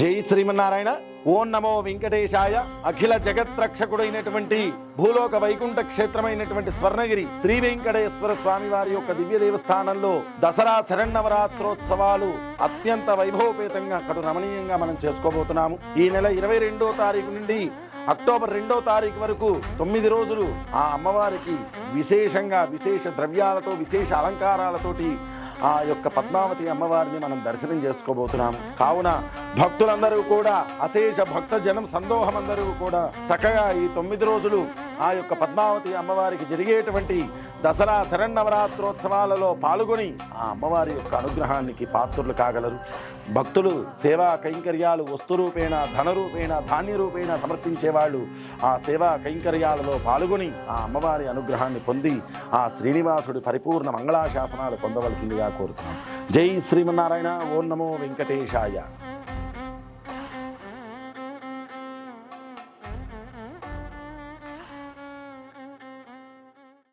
జై శ్రీమన్నారాయణ. ఓం నమో వెంకటేశాయ. అఖిల జగత్రక్షకుడైనటువంటి భూలోక వైకుంఠ క్షేత్రమైనటువంటి స్వర్ణగిరి శ్రీ వెంకటేశ్వర స్వామి వారి యొక్క దివ్య దేవస్థానంలో దసరా శరణవరాత్రోత్సవాలు అత్యంత వైభవపేతంగా అక్కడ రమణీయంగా మనం చేసుకోబోతున్నాము. ఈ నెల ఇరవై రెండో తారీఖు నుండి అక్టోబర్ రెండో తారీఖు వరకు తొమ్మిది రోజులు ఆ అమ్మవారికి విశేషంగా విశేష ద్రవ్యాలతో విశేష అలంకారాలతోటి ఆ యొక్క పద్మావతి అమ్మవారిని మనం దర్శనం చేసుకోబోతున్నాము. కావున భక్తులందరూ కూడా అశేష భక్త జనం సందోహం అందరూ కూడా చక్కగా ఈ తొమ్మిది రోజులు ఆ యొక్క పద్మావతి అమ్మవారికి జరిగేటువంటి దసరా శరన్నవరాత్రోత్సవాలలో పాల్గొని ఆ అమ్మవారి యొక్క అనుగ్రహానికి పాత్రులు కాగలరు. భక్తులు సేవా కైంకర్యాలు వస్తురూపేణ ధనరూపేణ ధన రూపేణ ధాన్య రూపేణ సమర్పించేవాళ్ళు ఆ సేవా కైంకర్యాలలో పాల్గొని ఆ అమ్మవారి అనుగ్రహాన్ని పొంది ఆ శ్రీనివాసుడి పరిపూర్ణ మంగళాశాసనాలు పొందవలసిందిగా కోరుతున్నాం. జై శ్రీమన్నారాయణ ఓం నమో వెంకటేశాయ.